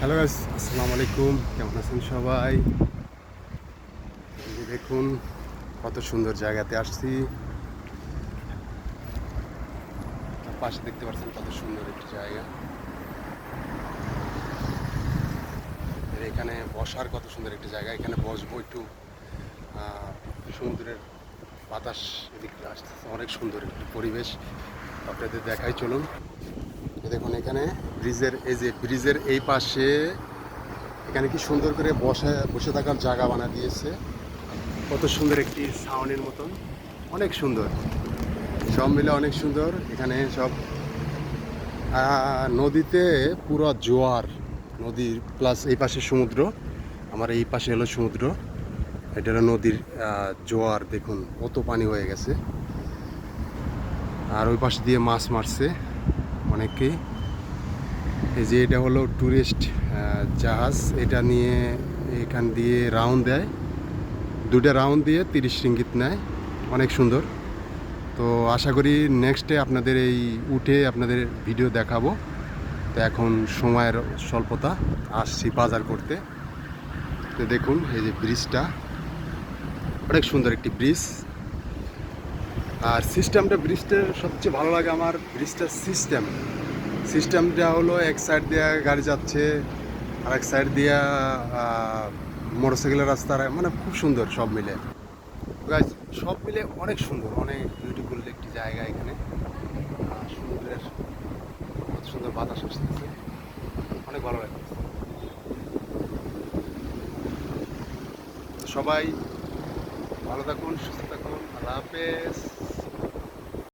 Hello আসসালামু আলাইকুম কেমন আছেন সবাই? দেখুন, কত সুন্দর জায়গাতে আসছি। পাশে দেখতে পাচ্ছেন কত সুন্দর একটি জায়গা। এখানে বসার কত সুন্দর একটি জায়গা। এখানে বসবো একটু সমুদ্রের বাতাস এদিক আসতেছে। অনেক সুন্দর একটি পরিবেশ। আপনাদের দেখাই চলুন। দেখুন, এখানে ব্রিজের, এই যে ব্রিজের এই পাশে এখানে কি সুন্দর করে বসে বসে থাকার জায়গা বানা দিয়েছে। কত সুন্দর একটি সাউন্ডের মতন। অনেক সুন্দর। সব মিলে অনেক সুন্দর। এখানে সব নদীতে পুরো জোয়ার নদীর প্লাস এই পাশে সমুদ্র। আমার এই পাশে হলো সমুদ্র। এটা হলো নদীর জোয়ার। দেখুন, কত পানি হয়ে গেছে। আর ওই পাশে দিয়ে মাছ মারছে। অনেকেই এই যে এটা হলো ট্যুরিস্ট জাহাজ। এটা নিয়ে এখান দিয়ে রাউন্ড দেয়। দুটা রাউন্ড দিয়ে তিরিশ রিঙ্গিত নেয়। অনেক সুন্দর। তো আশা করি নেক্সটে আপনাদের এই উঠে আপনাদের ভিডিও দেখাবো। তো এখন সময়ের স্বল্পতা। আসছি বাজার করতে। তো দেখুন, এই যে ব্রিজটা অনেক সুন্দর একটি ব্রিজ আর সিস্টেমটা ব্রিজটার সবচেয়ে ভালো লাগে আমার ব্রিজটার সিস্টেম। সিস্টেমটা হলো এক সাইড দিয়ে গাড়ি যাচ্ছে আর এক সাইড দিয়ে মোটরসাইকেলের রাস্তা মানে খুব সুন্দর সব মিলে। সব মিলে অনেক সুন্দর, অনেক বিউটিফুল একটি জায়গা এখানে। সমুদ্রের কত সুন্দর বাতাস আসতেছে। অনেক ভালো লাগে সবাই ভালো থাকুন, সুস্থ থাকুন, আল্লাহ হাফেজ।